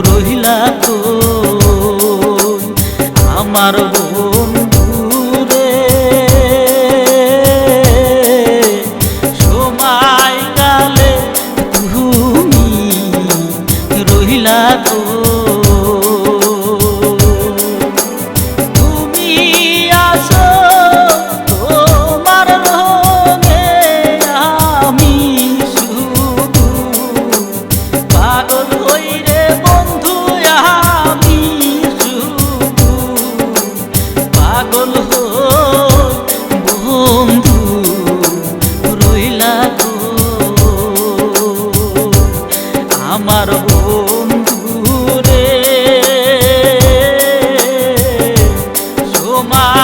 রহিলা তো আমার বন্ধু সময় কালে তুমি রহিলা তো সময়